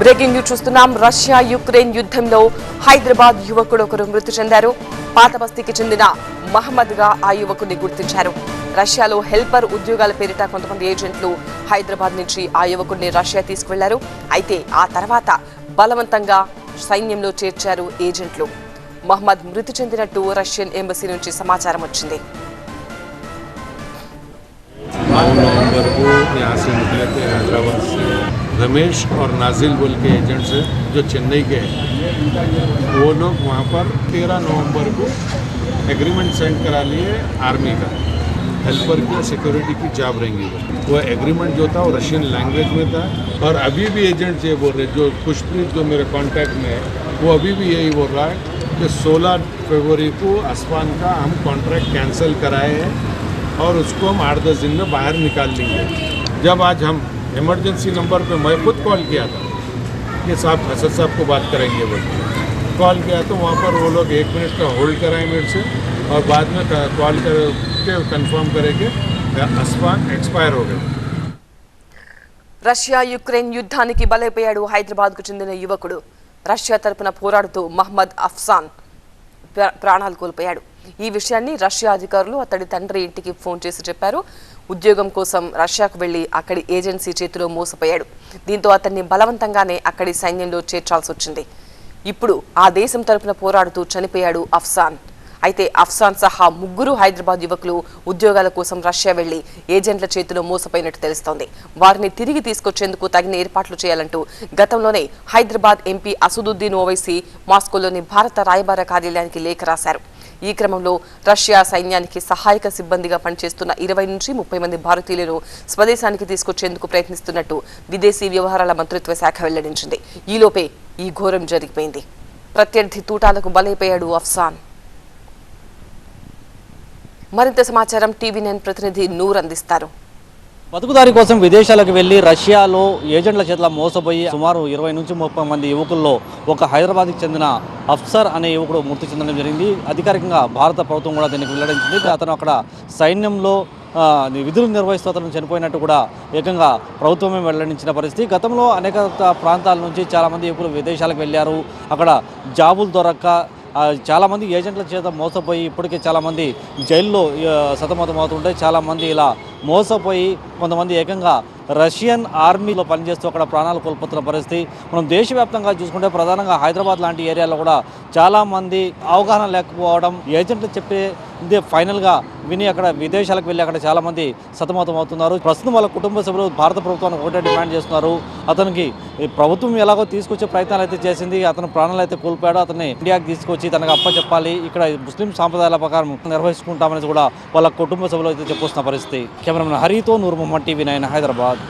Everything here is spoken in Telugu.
బ్రేకింగ్ న్యూస్ చూస్తున్నాం రష్యా యుక్రెయిన్ యుద్ధంలో హైదరాబాద్ యువకుడు ఒకరు మృతి చెందారు పాత బస్తీకి చెందిన మహమ్మద్ గా ఆ యువకుడిని గుర్తించారు రష్యాలో హెల్పర్ ఉద్యోగాల పేరిట కొంతమంది ఏజెంట్లు హైదరాబాద్ నుంచి ఆ యువకుడిని రష్యా తీసుకువెళ్లారు అయితే ఆ తర్వాత బలవంతంగా సైన్యంలో చేర్చారు ఏజెంట్లు మహమ్మద్ మృతి చెందినట్టు రష్యన్ ఎంబసీ నుంచి సమాచారం వచ్చింది नौ नवंबर को यहाँ से निकले थे हैदराबाद से रमेश और नाजिल बोल के एजेंट्स हैं, जो चेन्नई के हैं। वो लोग वहाँ पर तेरह नवंबर को एग्रीमेंट साइन करा लिए आर्मी का। हेल्पर की सिक्योरिटी की जॉब रहेंगी वो। एग्रीमेंट जो था वो रशियन लैंग्वेज में था। और अभी भी एजेंट्स ये बोल रहे जो खुशप्रीत जो मेरे कांटेक्ट में है, वो अभी भी यही बोल रहा है कि 16 फरवरी को असफान का हम कॉन्ट्रैक्ट कैंसिल कराए हैं और उसको हम आठ दस दिन में बाहर निकाल लेंगे। जब आज हम इमरजेंसी नंबर पे मैं खुद कॉल किया था कि साहब असद साहब को बात करेंगे बोल के। कॉल किया तो वहाँ पर वो लोग एक मिनट का होल्ड कराए मेरे से और बाद में कॉल कर के कंफर्म करेंगे असफान एक्सपायर हो गए రష్యా యుక్రెయిన్ యుద్ధానికి బలైపోయాడు హైదరాబాద్కు చెందిన యువకుడు రష్యా తరపున పోరాడుతూ మహ్మద్ అఫ్సాన్ ప్రా- ప్రాణాలు కోల్పోయాడు ఈ విషయాన్ని రష్యా అధికారులు అతడి తండ్రి ఇంటికి ఫోన్ చేసి చెప్పారు ఉద్యోగం కోసం రష్యాకు వెళ్ళి అక్కడి ఏజెన్సీ చేతిలో మోసపోయాడు. దీంతో అతన్ని బలవంతంగానే అక్కడి సైన్యంలో చేర్చాల్సి వచ్చింది ఇప్పుడు ఆ దేశం తరపున పోరాడుతూ చనిపోయాడు అఫ్సాన్. అయితే అఫ్సాన్ సహా ముగ్గురు హైదరాబాద్ యువకులు ఉద్యోగాల కోసం రష్యా వెళ్ళి ఏజెంట్ల చేతిలో మోసపోయినట్టు తెలుస్తోంది. వారిని తిరిగి తీసుకొచ్చేందుకు తగిన ఏర్పాట్లు చేయాలంటూ గతంలోనే హైదరాబాద్ ఎంపీ అసదుద్దీన్ ఓవైసీ మాస్కోలోని భారత రాయబార కార్యాలయానికి లేఖ రాశారు. ఈ క్రమంలో రష్యా సైన్యానికి సహాయక సిబ్బందిగా పనిచేస్తున్న ఇరవై నుంచి ముప్పై మంది భారతీయులను స్వదేశానికి తీసుకొచ్చేందుకు ప్రయత్నిస్తున్నట్టు విదేశీ వ్యవహారాల మంత్రిత్వ శాఖ వెల్లడించింది. ఈలోపే ఈ ఘోరం జరిగిపోయింది. ప్రత్యర్థి తూటాలకు బలైపోయాడు అఫ్సాన్. మరింత సమాచారం టీవీ నైన్ ప్రతినిధి నూర్ అందిస్తారు. బతుకుదారి కోసం విదేశాలకు వెళ్ళి రష్యాలో ఏజెంట్ల చేతిలో మోసపోయి సుమారు ఇరవై నుంచి ముప్పై మంది యువకుల్లో ఒక హైదరాబాద్కి చెందిన అఫ్సర్ అనే యువకుడు మృతి చెందడం జరిగింది. అధికారికంగా భారత ప్రభుత్వం కూడా దీనికి వెల్లడించింది. అతను అక్కడ సైన్యంలో విధులు నిర్వహిస్తూ అతను చనిపోయినట్టు కూడా ఏకంగా ప్రభుత్వమే వెల్లడించిన పరిస్థితి. గతంలో అనేక ప్రాంతాల నుంచి చాలామంది యువకులు విదేశాలకు వెళ్ళారు. అక్కడ జాబులు దొరక్క చాలామంది ఏజెంట్ల చేత మోసపోయి ఇప్పటికే చాలామంది జైల్లో సతమతమవుతుంటే చాలామంది ఇలా మోసపోయి కొంతమంది ఏకంగా రష్యన్ ఆర్మీలో పనిచేస్తూ అక్కడ ప్రాణాలు కోల్పోతున్న పరిస్థితి. మనం దేశవ్యాప్తంగా చూసుకుంటే ప్రధానంగా హైదరాబాద్ లాంటి ఏరియాలో కూడా చాలామంది అవగాహన లేకపోవడం ఏజెంట్లు చెప్పే ఇదే ఫైనల్గా విని అక్కడ విదేశాలకు వెళ్ళి అక్కడ చాలామంది సతమతం అవుతున్నారు. ప్రస్తుతం వాళ్ళ కుటుంబ సభ్యులు భారత ప్రభుత్వానికి ఒకటే డిమాండ్ చేస్తున్నారు. అతనికి ప్రభుత్వం ఎలాగో తీసుకొచ్చే ప్రయత్నాలు అయితే చేసింది. అతను ప్రాణాలు అయితే కోల్పోయాడు. అతన్ని ఇండియాకి తీసుకొచ్చి తనకు అప్పచెప్పాలి ఇక్కడ ముస్లిం సాంప్రదాయాల ప్రకారం నిర్వహించుకుంటామని కూడా వాళ్ళ కుటుంబ సభ్యులు అయితే చెప్పొస్తున్న పరిస్థితి. కెమెరామెన్ హరితో నూరు టీవీ నైన్ హైదరాబాద్.